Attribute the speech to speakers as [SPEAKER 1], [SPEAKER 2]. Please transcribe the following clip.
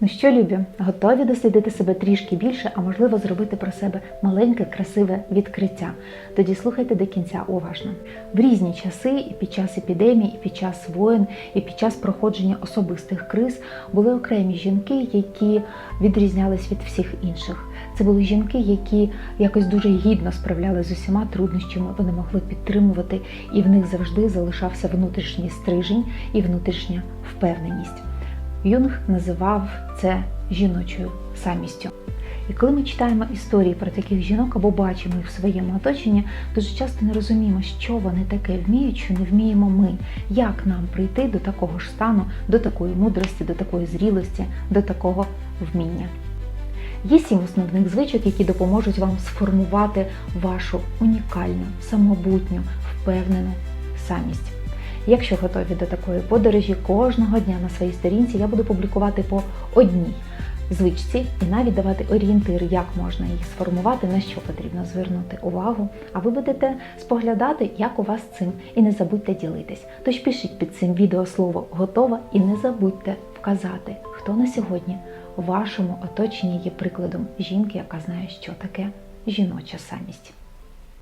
[SPEAKER 1] Ну що, любі, готові дослідити себе трішки більше, а можливо зробити про себе маленьке, красиве відкриття. Тоді слухайте до кінця уважно. В різні часи, і під час епідемій, і під час воєн, і під час проходження особистих криз були окремі жінки, які відрізнялись від всіх інших. Це були жінки, які якось дуже гідно справлялися з усіма труднощами, вони могли підтримувати, і в них завжди залишався внутрішній стрижень і внутрішня впевненість. Юнг називав це жіночою самістю. І коли ми читаємо історії про таких жінок або бачимо їх в своєму оточенні, дуже часто не розуміємо, що вони таке вміють, що не вміємо ми, як нам прийти до такого ж стану, до такої мудрості, до такої зрілості, до такого вміння. Є сім основних звичок, які допоможуть вам сформувати вашу унікальну, самобутню, впевнену самість. Якщо готові до такої подорожі, кожного дня на своїй сторінці я буду публікувати по одній звичці і навіть давати орієнтир, як можна їх сформувати, на що потрібно звернути увагу. А ви будете споглядати, як у вас цим, і не забудьте ділитись. Тож пишіть під цим відео слово готова і не забудьте вказати, хто на сьогодні у вашому оточенні є прикладом жінки, яка знає, що таке жіноча самість.